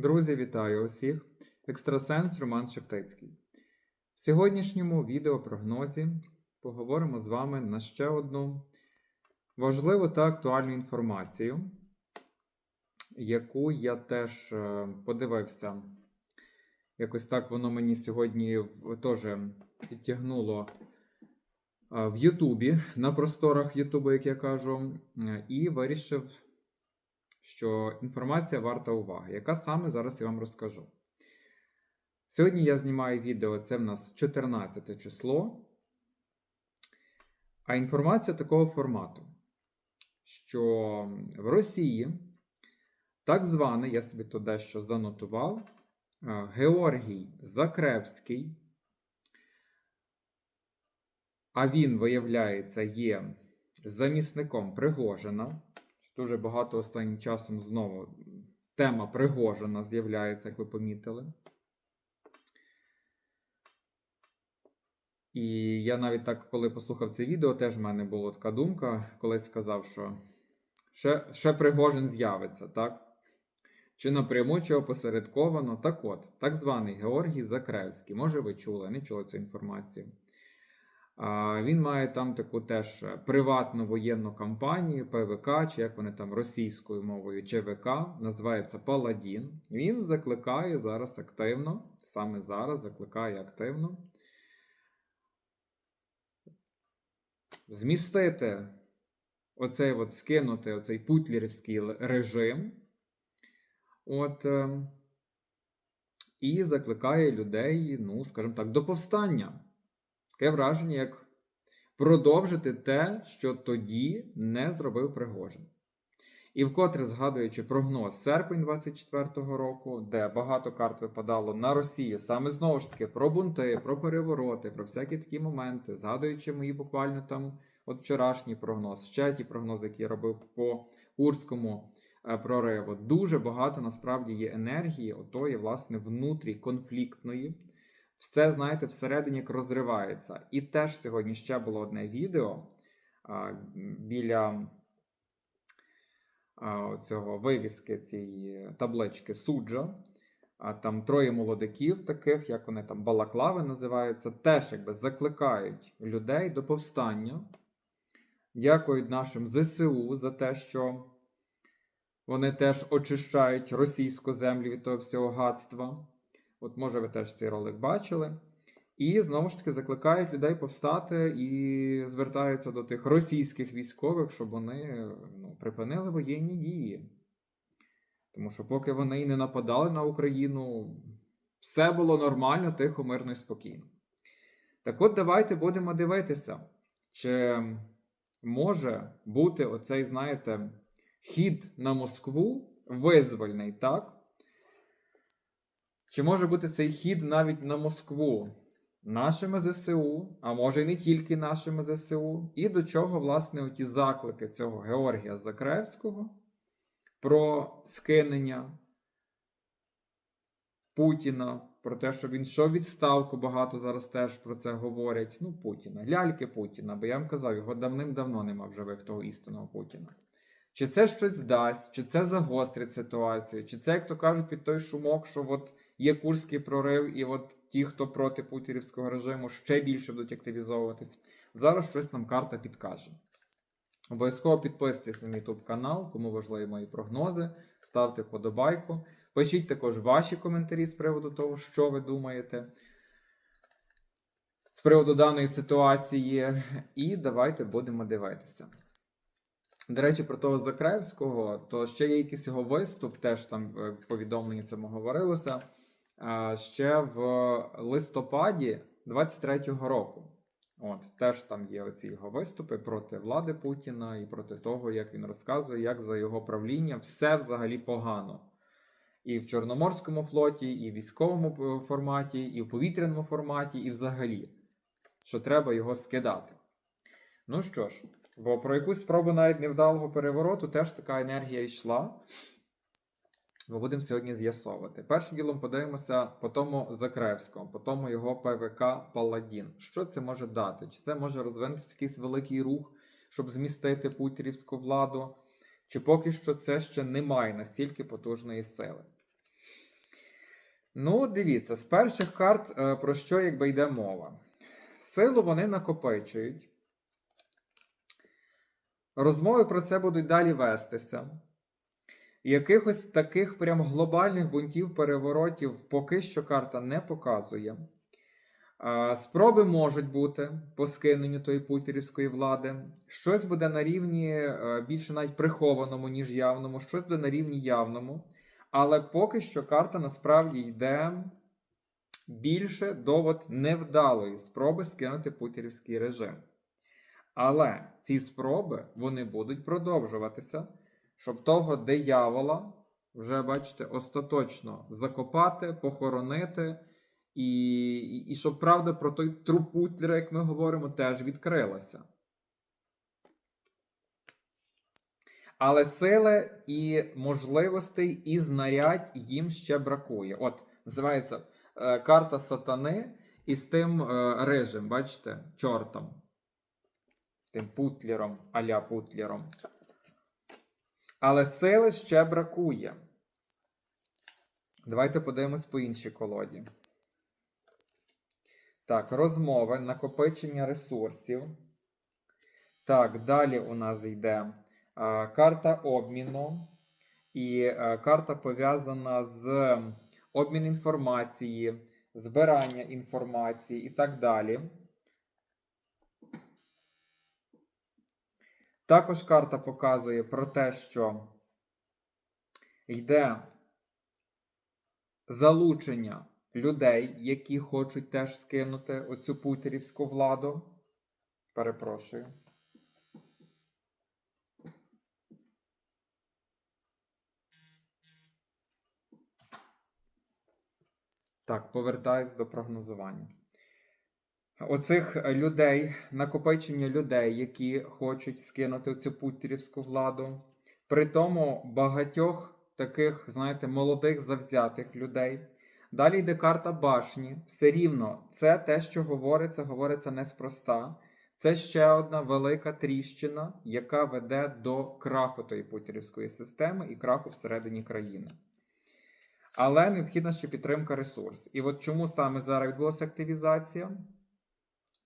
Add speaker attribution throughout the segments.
Speaker 1: Друзі, вітаю усіх! Екстрасенс Роман Шептицький. В сьогоднішньому відеопрогнозі поговоримо з вами на ще одну важливу та актуальну інформацію, яку я теж е, подивився. Якось так воно мені сьогодні теж підтягнуло е, в Ютубі, на просторах Ютубу, як я кажу, е, і вирішив що інформація варта уваги. Яка саме зараз я вам розкажу. Сьогодні я знімаю відео, це в нас 14 число. А інформація такого формату, що в Росії так званий, я собі то дещо занотував, е, Георгій Закревський, а він, виявляється, є замісником Пригожина. Дуже багато останнім часом знову тема Пригожина з'являється, як ви помітили. І я навіть так, коли послухав це відео, теж в мене була така думка, колись сказав, що ще, ще Пригожин з'явиться, так? Чи напряму, чи опосередковано. Так от, так званий Георгій Закревський. Може, ви чули, не чули цю інформацію. Він має там таку теж приватну воєнну кампанію, ПВК, чи як вони там російською мовою ЧВК, називається Паладін. Він закликає зараз активно, саме зараз закликає активно змістити оцей от скинути оцей путлерівський режим. От, е, і закликає людей, ну, скажімо так, до повстання. Таке враження, як продовжити те, що тоді не зробив Пригожин. І вкотре згадуючи прогноз серпень 24-го року, де багато карт випадало на Росію, саме знову ж таки про бунти, про перевороти, про всякі такі моменти, згадуючи мої буквально там от вчорашній прогноз, ще ті прогнози, які я робив по Курському е, прориву. Дуже багато насправді є енергії, отої, власне, внутрі конфліктної. Все, знаєте, всередині як розривається. І теж сьогодні ще було одне відео а, біля а, цього вивіски цієї таблички суджа. А там троє молодиків, таких, як вони там балаклави називаються, теж якби закликають людей до повстання. Дякують нашим ЗСУ за те, що вони теж очищають російську землю від того всього гадства. От, може, ви теж цей ролик бачили. І знову ж таки закликають людей повстати і звертаються до тих російських військових, щоб вони ну, припинили воєнні дії. Тому що поки вони і не нападали на Україну, все було нормально, тихо, мирно і спокійно. Так от давайте будемо дивитися, чи може бути оцей, знаєте, хід на Москву визвольний, так? Чи може бути цей хід навіть на Москву нашими ЗСУ, а може і не тільки нашими ЗСУ, і до чого, власне, оті заклики цього Георгія Закревського про скинення Путіна, про те, що він йшов відставку, багато зараз теж про це говорять. Ну, Путіна, ляльки Путіна, бо я вам казав, його давним-давно нема в живих того істинного Путіна. Чи це щось дасть, чи це загострить ситуацію, чи це, як то кажуть, під той шумок, що от є курський прорив, і от ті, хто проти путінського режиму, ще більше будуть активізовуватись. Зараз щось нам карта підкаже. Обов'язково підписуйтесь на мій YouTube канал, кому важливі мої прогнози, ставте вподобайку. Пишіть також ваші коментарі з приводу того, що ви думаєте з приводу даної ситуації. І давайте будемо дивитися. До речі, про того Закревського, то ще є якийсь його виступ, теж там е, в повідомленні цьому говорилося. А, Ще в листопаді 23-го року. От, теж там є оці його виступи проти влади Путіна і проти того, як він розказує, як за його правління все взагалі погано. І в Чорноморському флоті, і в військовому е, форматі, і в повітряному форматі, і взагалі, що треба його скидати. Ну що ж, бо про якусь спробу навіть невдалого перевороту теж така енергія йшла. Ми будемо сьогодні з'ясовувати. Першим ділом подивимося по тому Закревському, по тому його ПВК Паладін. Що це може дати? Чи це може розвинутися якийсь великий рух, щоб змістити путірівську владу? Чи поки що це ще не має настільки потужної сили? Ну, дивіться, з перших карт е, про що якби йде мова. Силу вони накопичують. Розмови про це будуть далі вестися. Якихось таких прям глобальних бунтів, переворотів поки що карта не показує. Спроби можуть бути по скиненню тої путірівської влади. Щось буде на рівні е, більше навіть прихованому, ніж явному, щось буде на рівні явному. Але поки що карта насправді йде більше до от невдалої спроби скинути путірівський режим. Але ці спроби вони будуть продовжуватися, щоб того диявола вже, бачите, остаточно закопати, похоронити, і, і, і щоб правда про той труп Путлера, як ми говоримо, теж відкрилася. Але сили і можливостей, і знарядь їм ще бракує. От, називається е, карта сатани із тим е, рижем, бачите, чортом. Тим путлером, аля путлером. Але сили ще бракує. Давайте подивимось по іншій колоді. Так, розмови, накопичення ресурсів. Так, далі у нас йде а, карта обміну. І а, карта пов'язана з обмін інформації, збирання інформації і так далі. Також карта показує про те, що йде залучення людей, які хочуть теж скинути оцю путерівську владу. Перепрошую. Так, повертаюсь до прогнозування. Оцих людей, накопичення людей, які хочуть скинути цю путірівську владу. При тому багатьох таких, знаєте, молодих завзятих людей. Далі йде карта башні. Все рівно, це те, що говориться, говориться неспроста. Це ще одна велика тріщина, яка веде до краху тої путірівської системи і краху всередині країни. Але необхідна ще підтримка ресурсів. І от чому саме зараз відбулася активізація?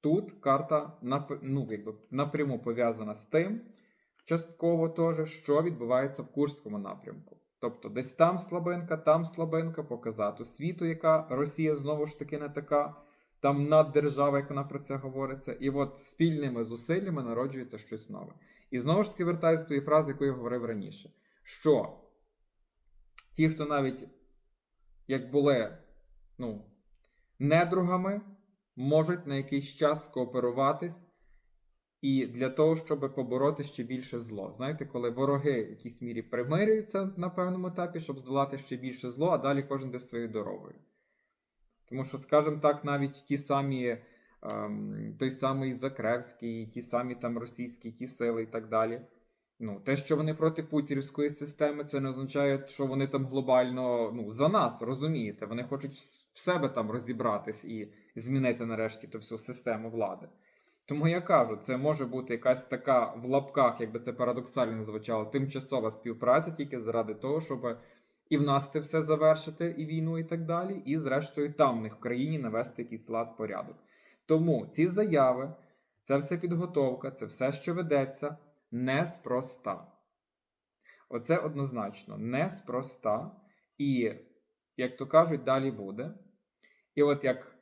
Speaker 1: Тут карта ну, якби, напряму пов'язана з тим, частково теж, що відбувається в Курському напрямку. Тобто, десь там слабинка, там слабинка, показати світу, яка Росія знову ж таки не така, там наддержава, як вона про це говориться. І от спільними зусиллями народжується щось нове. І знову ж таки вертаюся до тієї фрази, яку я говорив раніше: що ті, хто навіть як були ну, недругами, можуть на якийсь час скооперуватись і для того, щоб побороти ще більше зло. Знаєте, коли вороги в якійсь мірі примирюються на певному етапі, щоб здолати ще більше зло, а далі кожен йде своєю дорогою. Тому що, скажімо так, навіть ті самі, ем, той самий Закревський, ті самі там російські ті сили і так далі. Ну, те, що вони проти путірівської системи, це не означає, що вони там глобально ну, за нас, розумієте? Вони хочуть в себе там розібратись і змінити нарешті ту всю систему влади. Тому я кажу, це може бути якась така в лапках, якби це парадоксально звучало, тимчасова співпраця тільки заради того, щоб і в нас це все завершити, і війну, і так далі, і зрештою там в них в країні навести якийсь лад порядок. Тому ці заяви, це все підготовка, це все, що ведеться, неспроста. Оце однозначно неспроста. І, як то кажуть, далі буде. І от як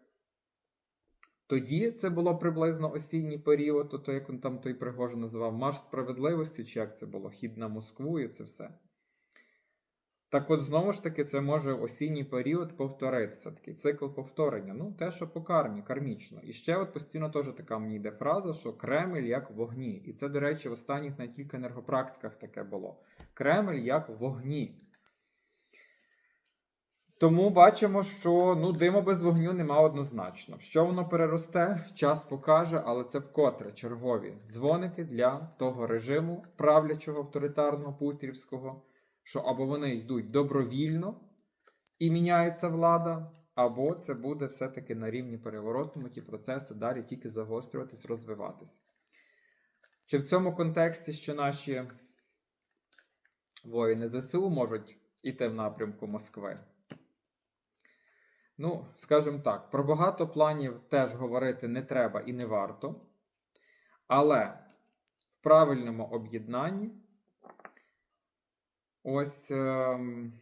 Speaker 1: тоді це було приблизно осінній період, то, як він там той Пригожин називав Марш справедливості, чи як це було, хід на Москву і це все. Так от, знову ж таки, це може осінній період повторитися, такий цикл повторення. Ну, те, що по кармі, кармічно. І ще от постійно теж така мені йде фраза, що Кремль як вогні. І це, до речі, в останніх не тільки енергопрактиках таке було. Кремль як вогні. Тому бачимо, що ну, диму без вогню нема однозначно. Що воно переросте, час покаже, але це вкотре чергові дзвоники для того режиму правлячого авторитарного путірівського, що або вони йдуть добровільно і міняється влада, або це буде все-таки на рівні переворотному ті процеси далі тільки загострюватись, розвиватись. Чи в цьому контексті, що наші воїни ЗСУ можуть іти в напрямку Москви? Ну, скажімо так, про багато планів теж говорити не треба і не варто. Але в правильному об'єднанні ось, ем,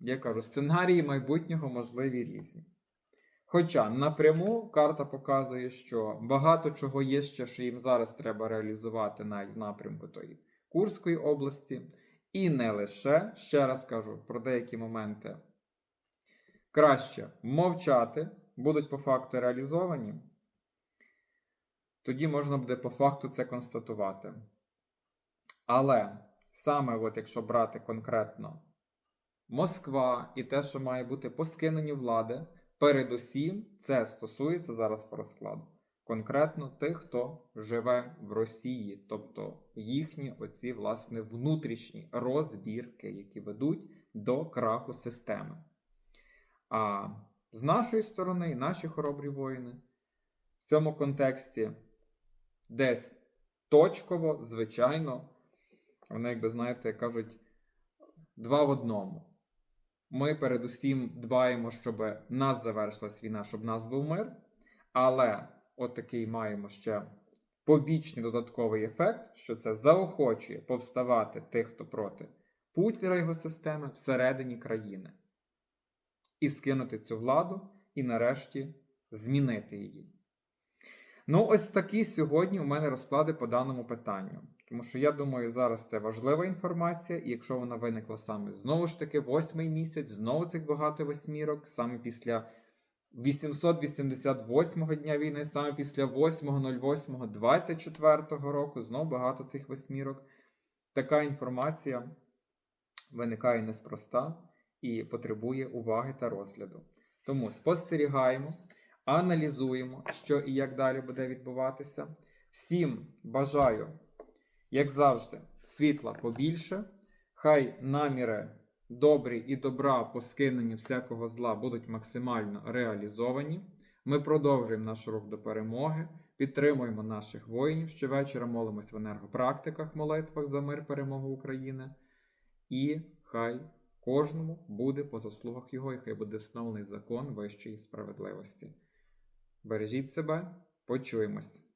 Speaker 1: я кажу, сценарії майбутнього можливі різні. Хоча напряму карта показує, що багато чого є ще, що їм зараз треба реалізувати на напрямку тої Курської області. І не лише, ще раз кажу, про деякі моменти краще мовчати, будуть по факту реалізовані. Тоді можна буде по факту це констатувати. Але саме, от якщо брати конкретно Москва і те, що має бути по скиненню влади, передусім це стосується зараз по розкладу. Конкретно тих, хто живе в Росії, тобто їхні оці власне внутрішні розбірки, які ведуть до краху системи. А з нашої сторони, наші хоробрі воїни в цьому контексті десь точково, звичайно, вони, якби знаєте, кажуть, два в одному. Ми передусім дбаємо, щоб нас завершилась війна, щоб нас був мир. Але от такий маємо ще побічний додатковий ефект, що це заохочує повставати тих, хто проти Путіна його системи всередині країни. І скинути цю владу, і нарешті змінити її. Ну, ось такі сьогодні у мене розклади по даному питанню. Тому що я думаю, зараз це важлива інформація, і якщо вона виникла саме знову ж таки восьмий місяць, знову цих багато восьмірок, саме після 888-го дня війни, саме після 8.08.24 року, знову багато цих восьмірок. Така інформація виникає неспроста і потребує уваги та розгляду. Тому спостерігаємо, аналізуємо, що і як далі буде відбуватися. Всім бажаю, як завжди, світла побільше. Хай наміри добрі і добра по скиненню всякого зла будуть максимально реалізовані. Ми продовжуємо наш рух до перемоги, підтримуємо наших воїнів. Щовечора молимось в енергопрактиках, молитвах за мир, перемогу України. І хай кожному буде по заслугах його, і хай буде встановлений закон вищої справедливості. Бережіть себе, почуємось!